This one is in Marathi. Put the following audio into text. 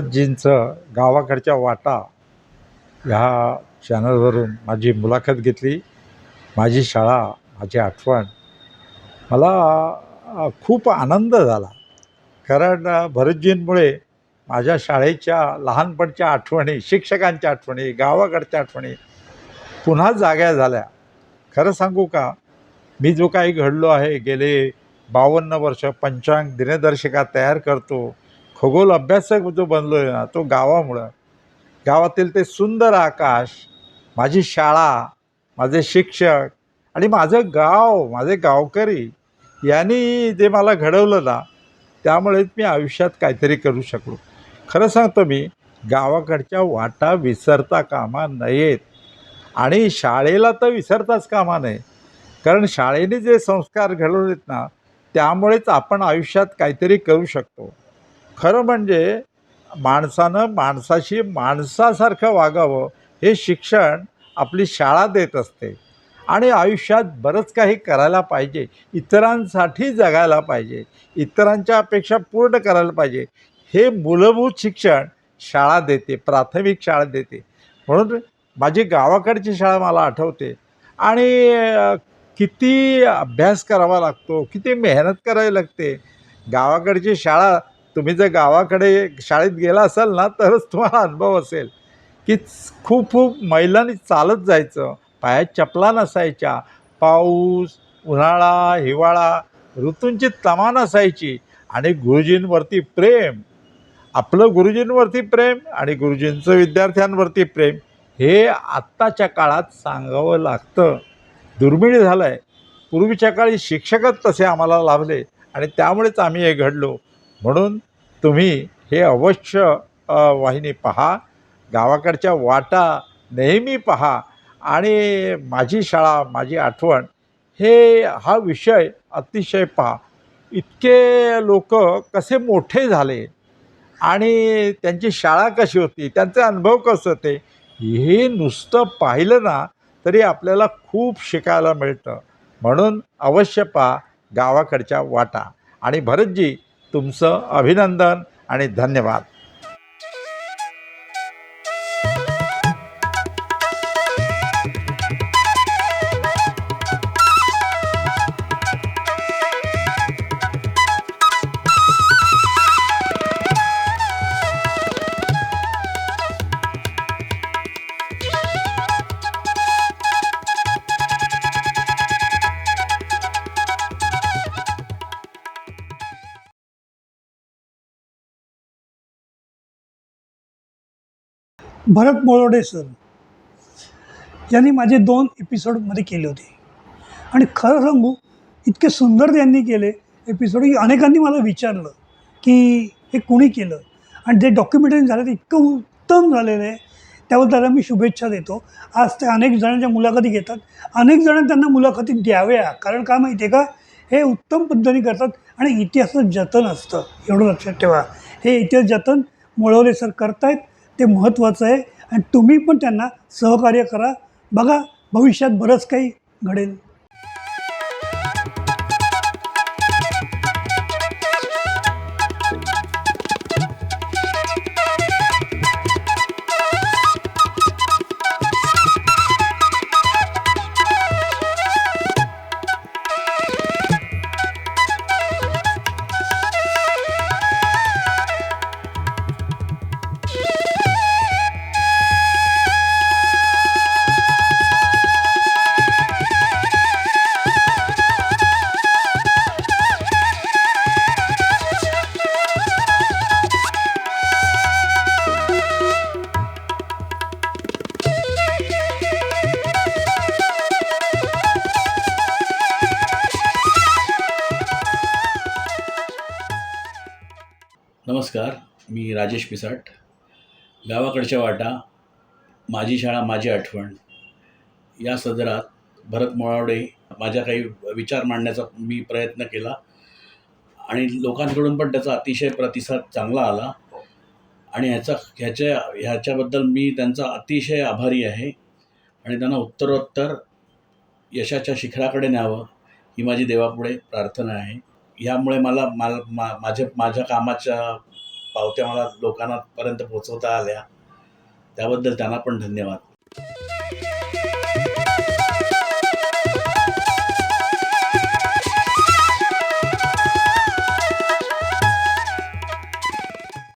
भरतजींचं गावाकडच्या वाटा ह्या चॅनलवरून माझी मुलाखत घेतली. माझी शाळा माझी आठवण. मला खूप आनंद झाला. कारण भरतजींमुळे माझ्या शाळेच्या लहानपणच्या आठवणी शिक्षकांच्या आठवणी गावाकडच्या आठवणी पुन्हा जाग्या झाल्या. खरं सांगू का? मी जो काही घडलो आहे गेले बावन्न वर्ष पंचांग दिनदर्शिका तयार करतो. खगोल अभ्यासक जो बनलो आहे ना तो गावामुळं. गावातील ते सुंदर आकाश माझी शाळा माझे शिक्षक आणि माझं गाव माझे गावकरी यांनी जे मला घडवलं ना त्यामुळेच मी आयुष्यात काहीतरी करू शकलो. खरं सांगतो मी गावाकडच्या वाटा विसरता कामा नयेत. आणि शाळेला तर विसरताच कामा नये. कारण शाळेने जे संस्कार घडवलेत ना त्यामुळेच आपण आयुष्यात काहीतरी करू शकतो. खरं म्हणजे माणसानं माणसाशी माणसासारखं वागावं हे शिक्षण आपली शाळा देत असते. आणि आयुष्यात बरंच काही करायला पाहिजे. इतरांसाठी जगायला पाहिजे. इतरांच्या अपेक्षा पूर्ण करायला पाहिजे. हे मूलभूत शिक्षण शाळा देते प्राथमिक शाळा देते. म्हणून माझी गावाकडची शाळा मला आठवते. आणि किती अभ्यास करावा लागतो किती मेहनत करावी लागते. गावाकडची शाळा तुम्ही जर गावाकडे शाळेत गेला असाल ना तरच तुम्हाला अनुभव असेल की खूप खूप मैलांनी चालत जायचं. पायात चपला नसायच्या. पाऊस उन्हाळा हिवाळा ऋतूंची तमा नसायची. आणि गुरुजींवरती प्रेम. आपलं गुरुजींवरती प्रेम आणि गुरुजींचं विद्यार्थ्यांवरती प्रेम हे आत्ताच्या काळात सांगावं लागतं. दुर्मिळ झालं आहे पूर्वीच्या काळी शिक्षकच तसे आम्हाला लाभले आणि त्यामुळेच आम्ही हे घडलो. म्हणून तुम्ही हे अवश्य वाहिनी पहा. गावाकडच्या वाटा नेहमी पहा. आणि माझी शाळा माझी आठवण हे हा विषय अतिशय पहा. इतके लोक कसे मोठे झाले आणि त्यांची शाळा कशी होती त्यांचे अनुभव कसं होते हे नुसतं पाहिलं ना तरी आपल्याला खूप शिकायला मिळतं. म्हणून अवश्य पहा गावाकडच्या वाटा. आणि भरतजी तुमचं अभिनंदन आणि धन्यवाद. भरत मोळोडे सर यांनी माझे दोन एपिसोडमध्ये केले होते. आणि खरं सांगू इतके सुंदर त्यांनी केले एपिसोड की अनेकांनी मला विचारलं की हे कुणी केलं? आणि जे डॉक्युमेंटरी झालं ते इतकं उत्तम झालेलं आहे त्यावर त्याला मी शुभेच्छा देतो. आज ते अनेक जणांच्या मुलाखती घेतात. अनेक जण त्यांना मुलाखती द्याव्या. कारण काय माहिती आहे का? हे उत्तम पद्धतीने करतात आणि इतिहासाचं जतन असतं. एवढं लक्षात ठेवा. हे इतिहास जतन मुळवले सर करतायत. ते महत्त्वाचं आहे. आणि तुम्ही पण त्यांना सहकार्य करा. बघा भविष्यात बरंच काही घडेल. नमस्कार मी राजेश पिसाट. गावाकडच्या वाटा माझी शाळा माझी आठवण. या सदरात भरत मोळावडे माझ्या काही विचार मांडण्याचा मी प्रयत्न केला आणि लोकांकडून पण त्याचा अतिशय प्रतिसाद चांगला आला आणि ह्याचा ह्याच्या ह्याच्याबद्दल मी त्यांचा अतिशय आभारी आहे आणि त्यांना उत्तरोत्तर यशाच्या शिखराकडे न्यावं ही माझी देवापुढे प्रार्थना आहे. ह्यामुळे मला मला मा माझ्या माझ्या कामाच्या पावत्या मला लोकांना पर्यंत आल्या. त्याबद्दल त्यांना पण धन्यवाद.